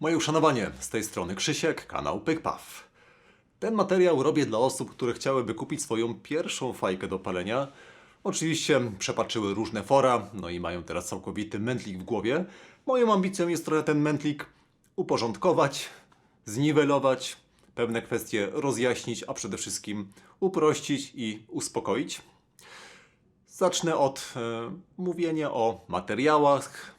Moje uszanowanie z tej strony Krzysiek, kanał PykPaw. Ten materiał robię dla osób, które chciałyby kupić swoją pierwszą fajkę do palenia. Oczywiście przepatrzyły różne fora, no i mają teraz całkowity mętlik w głowie. Moją ambicją jest trochę ten mętlik uporządkować, zniwelować, pewne kwestie rozjaśnić, a przede wszystkim uprościć i uspokoić. Zacznę od e, mówienia o materiałach,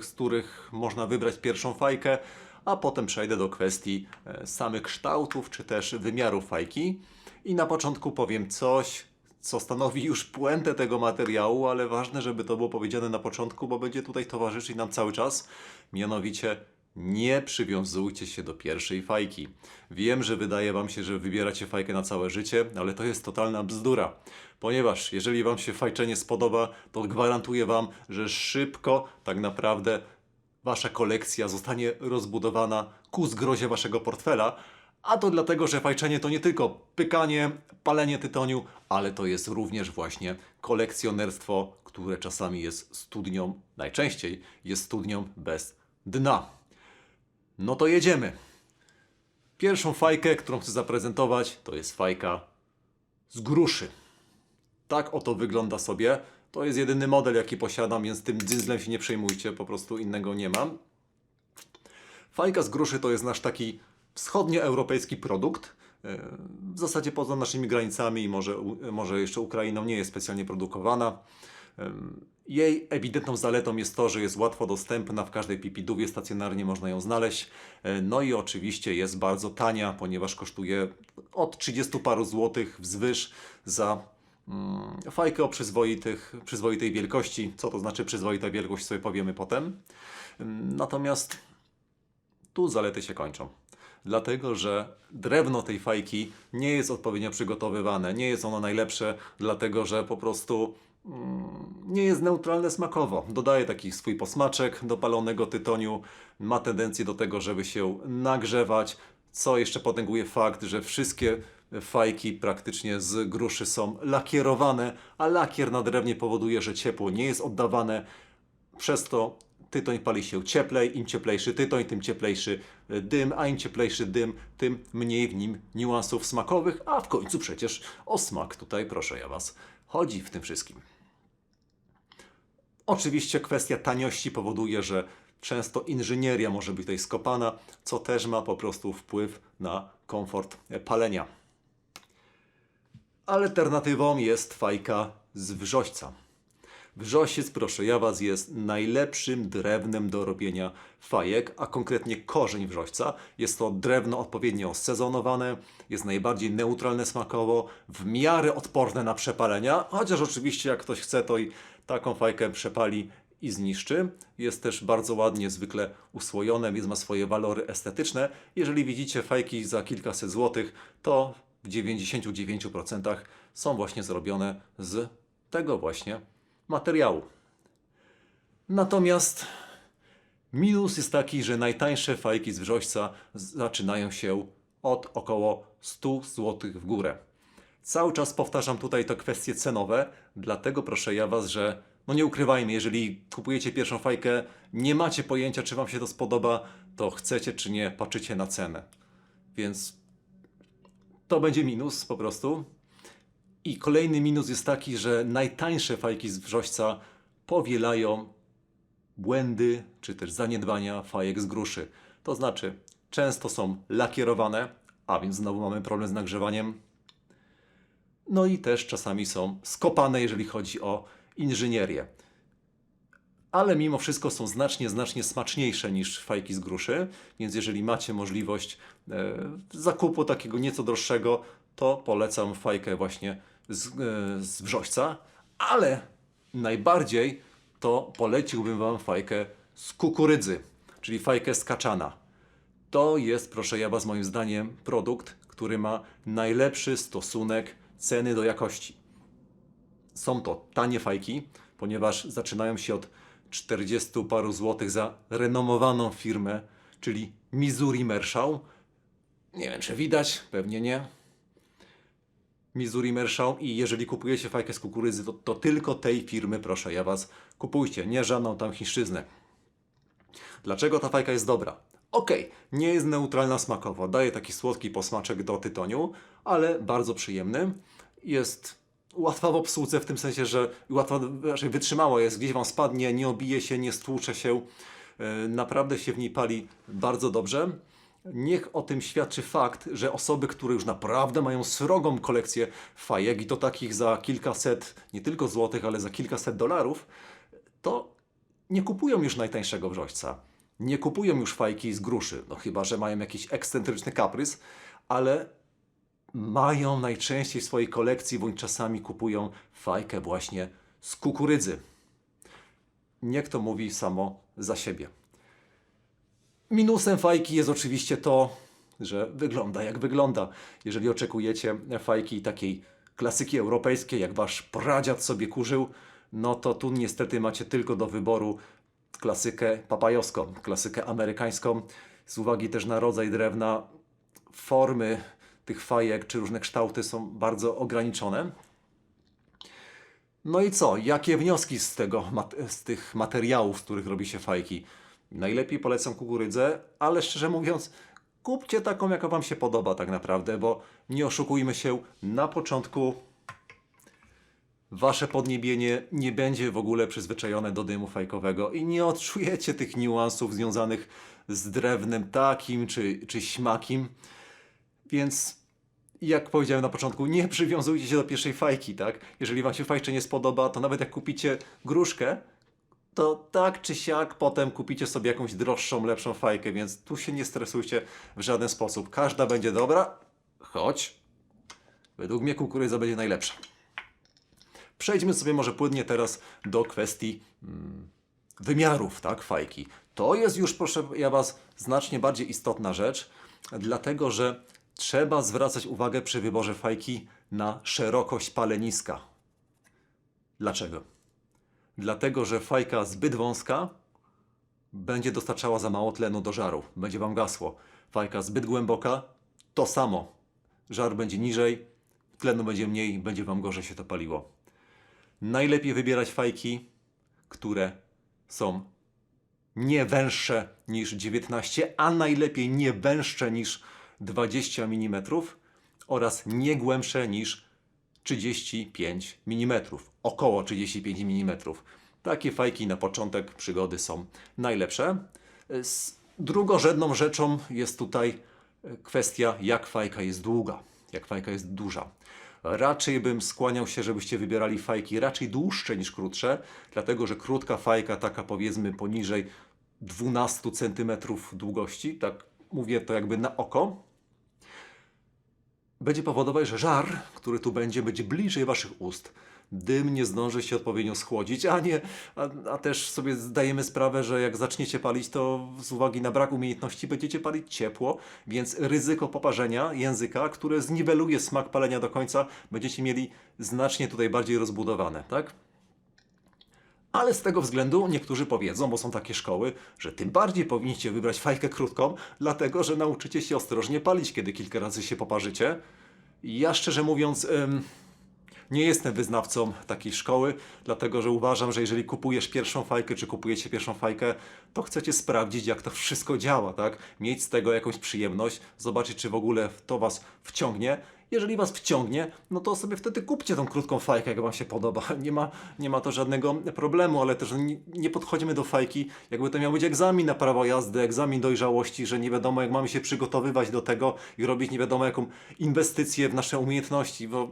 z których można wybrać pierwszą fajkę, a potem przejdę do kwestii e, samych kształtów czy też wymiarów fajki. I na początku powiem coś, co stanowi już puentę tego materiału, ale ważne, żeby to było powiedziane na początku, bo będzie tutaj towarzyszyć nam cały czas. Mianowicie nie przywiązujcie się do pierwszej fajki. Wiem, że wydaje Wam się, że wybieracie fajkę na całe życie, ale to jest totalna bzdura. Ponieważ jeżeli Wam się fajczenie spodoba, to gwarantuję Wam, że szybko tak naprawdę Wasza kolekcja zostanie rozbudowana ku zgrozie Waszego portfela. A to dlatego, że fajczenie to nie tylko pykanie, palenie tytoniu, ale to jest również właśnie kolekcjonerstwo, które czasami jest studnią, najczęściej jest studnią bez dna. No to jedziemy. Pierwszą fajkę, którą chcę zaprezentować, to jest fajka z gruszy. Tak oto wygląda sobie. To jest jedyny model, jaki posiadam, więc tym dzyndzlem się nie przejmujcie, po prostu innego nie mam. Fajka z gruszy to jest nasz taki wschodnioeuropejski produkt. E, W zasadzie poza naszymi granicami i może, może jeszcze Ukrainą nie jest specjalnie produkowana. Jej ewidentną zaletą jest to, że jest łatwo dostępna w każdej pipidówie, stacjonarnie można ją znaleźć. E, No i oczywiście jest bardzo tania, ponieważ kosztuje od 30 paru złotych wzwyż za mm, fajkę o przyzwoitych, przyzwoitej wielkości. Co to znaczy przyzwoita wielkość, sobie powiemy potem. Natomiast tu zalety się kończą. Dlatego, że drewno tej fajki nie jest odpowiednio przygotowywane, nie jest ono najlepsze, dlatego że po prostu nie jest neutralne smakowo. Dodaje taki swój posmaczek do palonego tytoniu, ma tendencję do tego, żeby się nagrzewać, co jeszcze potęguje fakt, że wszystkie fajki praktycznie z gruszy są lakierowane, a lakier na drewnie powoduje, że ciepło nie jest oddawane, przez to tytoń pali się cieplej, im cieplejszy tytoń, tym cieplejszy e, dym, a im cieplejszy dym, tym mniej w nim niuansów smakowych, a w końcu przecież o smak. Tutaj, proszę ja Was, chodzi w tym wszystkim. Oczywiście kwestia taniości powoduje, że często inżynieria może być tutaj skopana, co też ma po prostu wpływ na komfort palenia. Alternatywą jest fajka z wrzośca. Wrzosiec, proszę ja Was, jest najlepszym drewnem do robienia fajek, a konkretnie korzeń wrzośca. Jest to drewno odpowiednio sezonowane, jest najbardziej neutralne smakowo, w miarę odporne na przepalenia, chociaż oczywiście jak ktoś chce, to i taką fajkę przepali i zniszczy. Jest też bardzo ładnie, zwykle usłojone, więc ma swoje walory estetyczne. Jeżeli widzicie fajki za kilkaset złotych, to w 99% są właśnie zrobione z tego właśnie materiału. Natomiast minus jest taki, że najtańsze fajki z wrzośca zaczynają się od około 100 zł w górę. Cały czas powtarzam tutaj te kwestie cenowe, dlatego proszę ja Was, że no nie ukrywajmy, jeżeli kupujecie pierwszą fajkę, nie macie pojęcia, czy Wam się to spodoba, to chcecie czy nie, patrzycie na cenę. Więc to będzie minus po prostu. I kolejny minus jest taki, że najtańsze fajki z wrzośca powielają błędy czy też zaniedbania fajek z gruszy. To znaczy, często są lakierowane, a więc znowu mamy problem z nagrzewaniem. No i też czasami są skopane, jeżeli chodzi o inżynierię. Ale mimo wszystko są znacznie, znacznie smaczniejsze niż fajki z gruszy, więc jeżeli macie możliwość e, zakupu takiego nieco droższego, to polecam fajkę właśnie z, e, z ale najbardziej to poleciłbym Wam fajkę z kukurydzy, czyli fajkę z kaczana. To jest, proszę ja Was, moim zdaniem, produkt, który ma najlepszy stosunek ceny do jakości. Są to tanie fajki, ponieważ zaczynają się od 40 paru złotych za renomowaną firmę, czyli Missouri Mershał. Nie wiem, czy widać, pewnie nie. Missouri Mershał i jeżeli kupujecie fajkę z kukurydzy, to, to tylko tej firmy, proszę ja Was, kupujcie, nie żadną tam chińszczyznę. Dlaczego ta fajka jest dobra? Okej, nie jest neutralna smakowo, daje taki słodki posmaczek do tytoniu, ale bardzo przyjemny. Jest łatwa w obsłudze w tym sensie, że łatwa, raczej wytrzymała jest, gdzieś Wam spadnie, nie obije się, nie stłucze się. E, Naprawdę się w niej pali bardzo dobrze. Niech o tym świadczy fakt, że osoby, które już naprawdę mają srogą kolekcję fajek i to takich za kilkaset, nie tylko złotych, ale za kilkaset dolarów, to nie kupują już najtańszego wrzośca. Nie kupują już fajki z gruszy, no chyba, że mają jakiś ekscentryczny kaprys, ale mają najczęściej w swojej kolekcji, bądź czasami kupują fajkę właśnie z kukurydzy. Niech to mówi samo za siebie. Minusem fajki jest oczywiście to, że wygląda jak wygląda. Jeżeli oczekujecie fajki takiej klasyki europejskiej, jak wasz pradziad sobie kurzył, no to tu niestety macie tylko do wyboru klasykę papajowską, klasykę amerykańską. Z uwagi też na rodzaj drewna, formy tych fajek czy różne kształty są bardzo ograniczone. No i co? Jakie wnioski z, tego, z tych materiałów, z których robi się fajki? Najlepiej polecam kukurydzę, ale szczerze mówiąc, kupcie taką, jaka Wam się podoba tak naprawdę, bo nie oszukujmy się, na początku Wasze podniebienie nie będzie w ogóle przyzwyczajone do dymu fajkowego i nie odczujecie tych niuansów związanych z drewnem takim czy, czy śmakim. Więc jak powiedziałem na początku, nie przywiązujcie się do pierwszej fajki, tak? Jeżeli wam się fajcze nie spodoba, to nawet jak kupicie gruszkę, to tak czy siak potem kupicie sobie jakąś droższą, lepszą fajkę, więc tu się nie stresujcie w żaden sposób. Każda będzie dobra, choć według mnie kukurydza będzie najlepsza. Przejdźmy sobie może płynnie teraz do kwestii mm, wymiarów, tak, fajki. To jest już, proszę ja Was, znacznie bardziej istotna rzecz, dlatego że trzeba zwracać uwagę przy wyborze fajki na szerokość paleniska. Dlaczego? Dlatego, że fajka zbyt wąska będzie dostarczała za mało tlenu do żaru, będzie Wam gasło. Fajka zbyt głęboka, to samo. Żar będzie niżej, tlenu będzie mniej, będzie Wam gorzej się to paliło. Najlepiej wybierać fajki, które są nie węższe niż 19, a najlepiej nie węższe niż 20 mm oraz nie głębsze niż 35 mm, około 35 mm. Takie fajki na początek przygody są najlepsze. Drugorzędną rzeczą jest tutaj e, kwestia, jak fajka jest długa, jak fajka jest duża. Raczej bym skłaniał się, żebyście wybierali fajki raczej dłuższe niż krótsze, dlatego że krótka fajka, taka powiedzmy poniżej 12 cm długości, tak mówię to jakby na oko, będzie powodować, że żar, który tu będzie, będzie bliżej waszych ust. Dym nie zdąży się odpowiednio schłodzić, a, nie, a, a też sobie zdajemy sprawę, że jak zaczniecie palić, to z uwagi na brak umiejętności będziecie palić ciepło, więc ryzyko poparzenia języka, które zniweluje smak palenia do końca, będziecie mieli znacznie tutaj bardziej rozbudowane, tak? Ale z tego względu niektórzy powiedzą, bo są takie szkoły, że tym bardziej powinniście wybrać fajkę krótką, dlatego że nauczycie się ostrożnie palić, kiedy kilka razy się poparzycie. Ja szczerze mówiąc, nie jestem wyznawcą takiej szkoły, dlatego że uważam, że jeżeli kupujesz pierwszą fajkę, czy kupujecie pierwszą fajkę, to chcecie sprawdzić, jak to wszystko działa, tak? Mieć z tego jakąś przyjemność, zobaczyć, czy w ogóle to Was wciągnie. Jeżeli Was wciągnie, no to sobie wtedy kupcie tą krótką fajkę, jak Wam się podoba. Nie ma, nie ma to żadnego problemu, ale też nie, podchodzimy do fajki, jakby to miał być egzamin na prawo jazdy, egzamin dojrzałości, że nie wiadomo, jak mamy się przygotowywać do tego i robić nie wiadomo, jaką inwestycję w nasze umiejętności, bo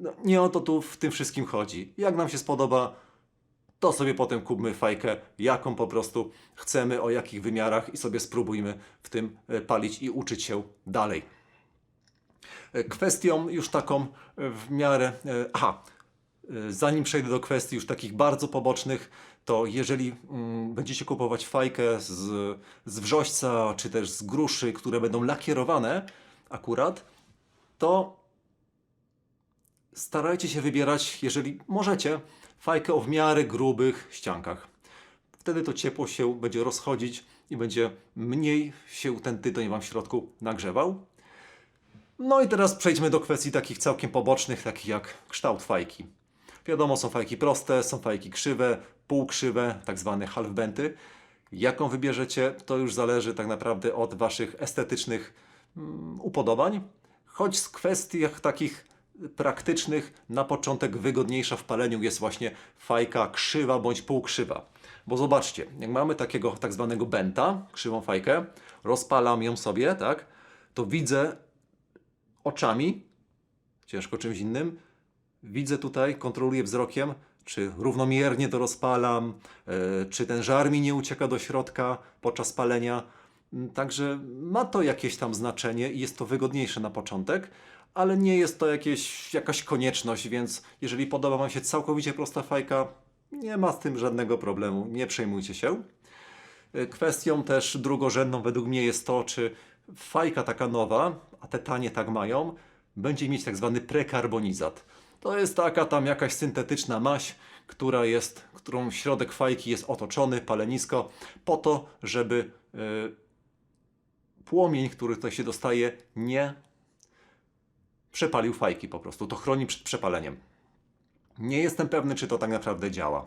no, nie o to tu w tym wszystkim chodzi. Jak nam się spodoba, to sobie potem kupmy fajkę, jaką po prostu chcemy, o jakich wymiarach i sobie spróbujmy w tym e, palić i uczyć się dalej. E, Kwestią już taką e, w miarę. Aha, zanim przejdę do kwestii już takich bardzo pobocznych, to jeżeli mm, będziecie kupować fajkę z, z wrzośca czy też z gruszy, które będą lakierowane akurat, to starajcie się wybierać, jeżeli możecie, fajkę o w miarę grubych ściankach. Wtedy to ciepło się będzie rozchodzić i będzie mniej się ten tytoń Wam w środku nagrzewał. No i teraz przejdźmy do kwestii takich całkiem pobocznych, takich jak kształt fajki. Wiadomo, są fajki proste, są fajki krzywe, półkrzywe, tak zwane half-benty. Jaką wybierzecie, to już zależy tak naprawdę od Waszych estetycznych mm, upodobań. Choć z kwestiach takich praktycznych, na początek wygodniejsza w paleniu jest właśnie fajka krzywa bądź półkrzywa. Bo zobaczcie, jak mamy takiego tak zwanego benta, krzywą fajkę, rozpalam ją sobie, tak, to widzę oczami, ciężko czymś innym, widzę tutaj, kontroluję wzrokiem, czy równomiernie to rozpalam, e, czy ten żar mi nie ucieka do środka podczas palenia. Mm, Także ma to jakieś tam znaczenie i jest to wygodniejsze na początek, ale nie jest to jakieś, jakaś konieczność, więc jeżeli podoba Wam się całkowicie prosta fajka, nie ma z tym żadnego problemu, nie przejmujcie się. E, Kwestią też drugorzędną według mnie jest to, czy fajka taka nowa, a te tanie tak mają, będzie mieć tak zwany prekarbonizat. To jest taka tam jakaś syntetyczna maź, która jest, którą środek fajki jest otoczony, palenisko, po to, żeby e, płomień, który tutaj się dostaje, nie przepalił fajki po prostu. To chroni przed przepaleniem. Nie jestem pewny, czy to tak naprawdę działa.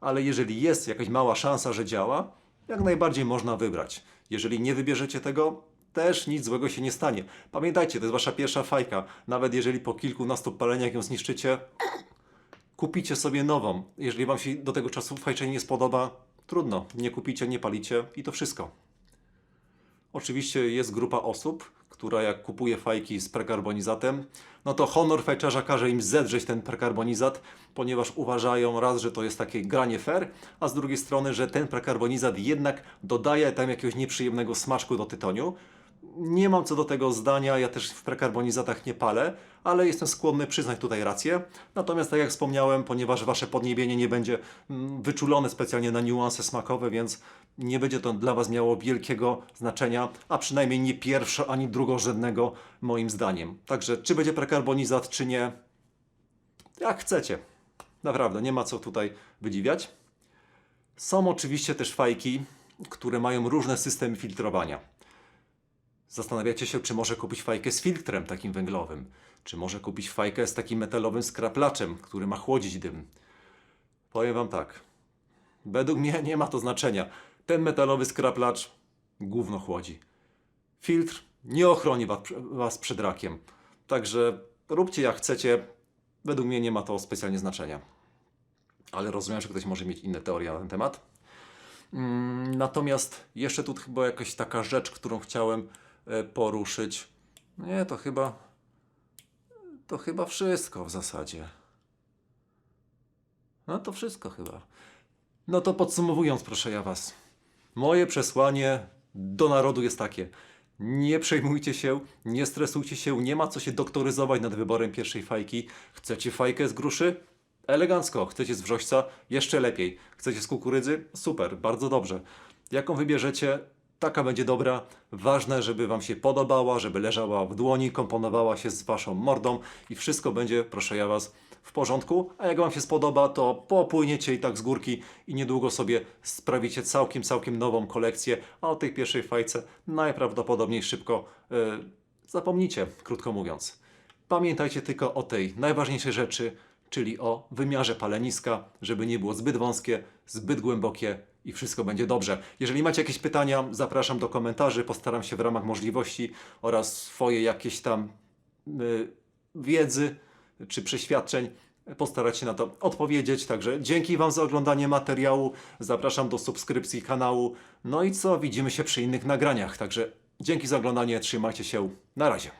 Ale jeżeli jest jakaś mała szansa, że działa, jak najbardziej można wybrać. Jeżeli nie wybierzecie tego, też nic złego się nie stanie. Pamiętajcie, to jest wasza pierwsza fajka. Nawet jeżeli po kilkunastu paleniach ją zniszczycie, kupicie sobie nową. Jeżeli wam się do tego czasu fajczenie nie spodoba, trudno. Nie kupicie, nie palicie i to wszystko. Oczywiście jest grupa osób, która jak kupuje fajki z prekarbonizatem, no to honor fajczarza każe im zedrzeć ten prekarbonizat, ponieważ uważają raz, że to jest takie granie fair, a z drugiej strony, że ten prekarbonizat jednak dodaje tam jakiegoś nieprzyjemnego smaczku do tytoniu. Nie mam co do tego zdania, ja też w prekarbonizatach nie palę, ale jestem skłonny przyznać tutaj rację. Natomiast tak jak wspomniałem, ponieważ wasze podniebienie nie będzie mm, wyczulone specjalnie na niuanse smakowe, więc nie będzie to dla was miało wielkiego znaczenia, a przynajmniej nie pierwszo ani drugorzędnego moim zdaniem. Także czy będzie prekarbonizat, czy nie, jak chcecie. Naprawdę, nie ma co tutaj wydziwiać. Są oczywiście też fajki, które mają różne systemy filtrowania. Zastanawiacie się, czy może kupić fajkę z filtrem takim węglowym, czy może kupić fajkę z takim metalowym skraplaczem, który ma chłodzić dym. Powiem Wam tak. Według mnie nie ma to znaczenia. Ten metalowy skraplacz gówno chłodzi. Filtr nie ochroni was, przed rakiem. Także róbcie jak chcecie. Według mnie nie ma to specjalnie znaczenia. Ale rozumiem, że ktoś może mieć inne teorie na ten temat. Mm, Natomiast jeszcze tu chyba jakaś taka rzecz, którą chciałem poruszyć. Nie, to chyba. To chyba wszystko w zasadzie. No to wszystko chyba. No to podsumowując, proszę ja Was. Moje przesłanie do narodu jest takie. Nie przejmujcie się, nie stresujcie się, nie ma co się doktoryzować nad wyborem pierwszej fajki. Chcecie fajkę z gruszy? Elegancko. Chcecie z wrzośca? Jeszcze lepiej. Chcecie z kukurydzy? Super, bardzo dobrze. Jaką wybierzecie? Taka będzie dobra. Ważne, żeby Wam się podobała, żeby leżała w dłoni, komponowała się z Waszą mordą i wszystko będzie, proszę ja Was, w porządku. A jak Wam się spodoba, to popłyniecie i tak z górki i niedługo sobie sprawicie całkiem, całkiem nową kolekcję, a o tej pierwszej fajce najprawdopodobniej szybko e, zapomnicie, krótko mówiąc. Pamiętajcie tylko o tej najważniejszej rzeczy, czyli o wymiarze paleniska, żeby nie było zbyt wąskie, zbyt głębokie i wszystko będzie dobrze. Jeżeli macie jakieś pytania, zapraszam do komentarzy, postaram się w ramach możliwości oraz swoje jakieś tam y, wiedzy czy przeświadczeń postarać się na to odpowiedzieć. Także dzięki Wam za oglądanie materiału, zapraszam do subskrypcji kanału. No i co, widzimy się przy innych nagraniach. Także dzięki za oglądanie, trzymajcie się, na razie.